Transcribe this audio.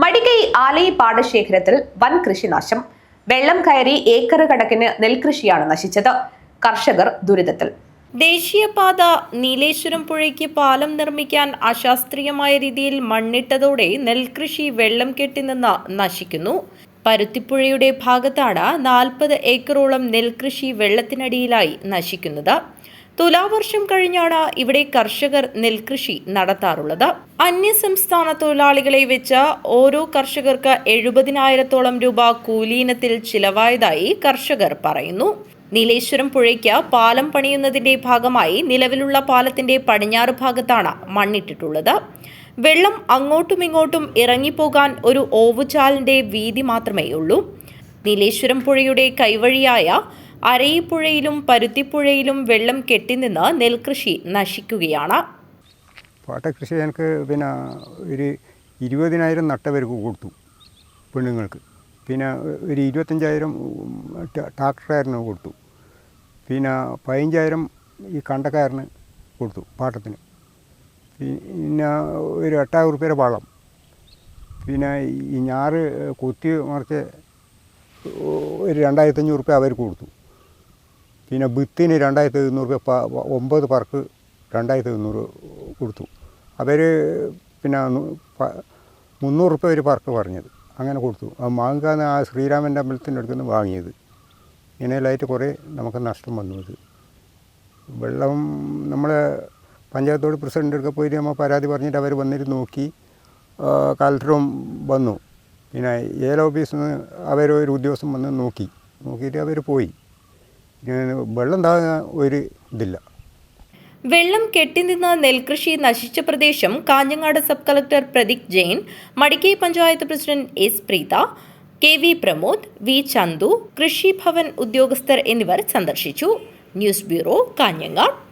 മടിക്കൈ ആലയി പാടശേഖരത്തിൽ വൻ കൃഷിനാശം. വെള്ളം കയറി ഏക്കർ കണക്കിന് നെൽകൃഷിയാണ് നശിച്ചത്. കർഷകർ ദുരിതത്തിൽ. ദേശീയപാത നീലേശ്വരം പുഴയ്ക്ക് പാലം നിർമ്മിക്കാൻ അശാസ്ത്രീയമായ രീതിയിൽ മണ്ണിട്ടതോടെ നെൽകൃഷി വെള്ളം കെട്ടിനിന്ന് നശിക്കുന്നു. പരുത്തിപ്പുഴയുടെ ഭാഗത്താണ് നാൽപ്പത് ഏക്കറോളം നെൽകൃഷി വെള്ളത്തിനടിയിലായി നശിക്കുന്നത്. തുലാവർഷം കഴിഞ്ഞാണ് ഇവിടെ കർഷകർ നെൽകൃഷി നടത്താറുള്ളത്. അന്യസംസ്ഥാന തൊഴിലാളികളെ വെച്ച് ഓരോ കർഷകർക്ക് എഴുപതിനായിരത്തോളം രൂപ കൂലീനത്തിൽ ചിലവായതായി കർഷകർ പറയുന്നു. നീലേശ്വരം പുഴയ്ക്ക് പാലം പണിയുന്നതിന്റെ ഭാഗമായി നിലവിലുള്ള പാലത്തിന്റെ പടിഞ്ഞാറ് ഭാഗത്താണ് മണ്ണിട്ടിട്ടുള്ളത്. വെള്ളം അങ്ങോട്ടും ഇങ്ങോട്ടും ഇറങ്ങിപ്പോകാൻ ഒരു ഓവുചാലിന്റെ വീതി മാത്രമേ ഉള്ളൂ നീലേശ്വരം പുഴയുടെ കൈവഴിയായ അരയിപ്പുഴയിലും പരുത്തിപ്പുഴയിലും വെള്ളം കെട്ടിനിന്ന് നെൽകൃഷി നശിക്കുകയാണ്. പാട്ടകൃഷി എനിക്ക് പിന്നെ ഒരു ഇരുപതിനായിരം നട്ടവർക്ക് കൊടുത്തു പെണ്ണുങ്ങൾക്ക്. പിന്നെ ഒരു ഇരുപത്തഞ്ചായിരം ട്രാക്ടറുകാരന് കൊടുത്തു. പിന്നെ പതിനഞ്ചായിരം ഈ കണ്ടക്കാരന് കൊടുത്തു പാട്ടത്തിന്. പിന്നെ ഒരു എട്ടായിരം ഉറുപ്പ്യയുടെ വളം. പിന്നെ ഈ ഞാറ് കൊത്തി മറിച്ച് ഒരു രണ്ടായിരത്തഞ്ഞൂറ് റുപ്യ അവർക്ക് കൊടുത്തു. പിന്നെ വിത്തിന് രണ്ടായിരത്തി എഴുന്നൂറ് രൂപ ഒമ്പത് പേർക്ക് രണ്ടായിരത്തി എഴുന്നൂറ് കൊടുത്തു. അവർ പിന്നെ മുന്നൂറ് റുപ്യ ഒരു പേർക്ക് പറഞ്ഞത്. അങ്ങനെ കൊടുത്തു. ആ മാങ്ങാന്ന് ആ ശ്രീരാമന്റെ അമ്പലത്തിന്റെ അടുത്ത് നിന്ന് വാങ്ങിയത്. ഇങ്ങനെയെല്ലായിട്ട് കുറേ നമുക്ക് നഷ്ടം വന്നു അത്. വെള്ളം നമ്മൾ പഞ്ചായത്തോട് പ്രസിഡന്റ് എടുക്കാൻ പോയിട്ട് നമ്മൾ പരാതി പറഞ്ഞിട്ട് അവർ വന്നിട്ട് നോക്കി കലക്ടറും വന്നു. പിന്നെ ഏല ഓഫീസിൽ നിന്ന് അവരൊരു ഉദ്യോഗസ്ഥൻ വന്ന് നോക്കി. നോക്കിയിട്ട് അവർ പോയി. വെള്ളം ഒരു ഇതില്ല. വെള്ളം കെട്ടിനിന്ന് നെൽകൃഷി നശിച്ച പ്രദേശം Kanhangad sub collector Pradeep Jain Madikai panchayat president S Preetha K V Pramod V Chandu കൃഷി ഭവൻ ഉദ്യോഗസ്ഥർ എന്നിവർ സന്ദർശിച്ചു. News bureau Kanhangad.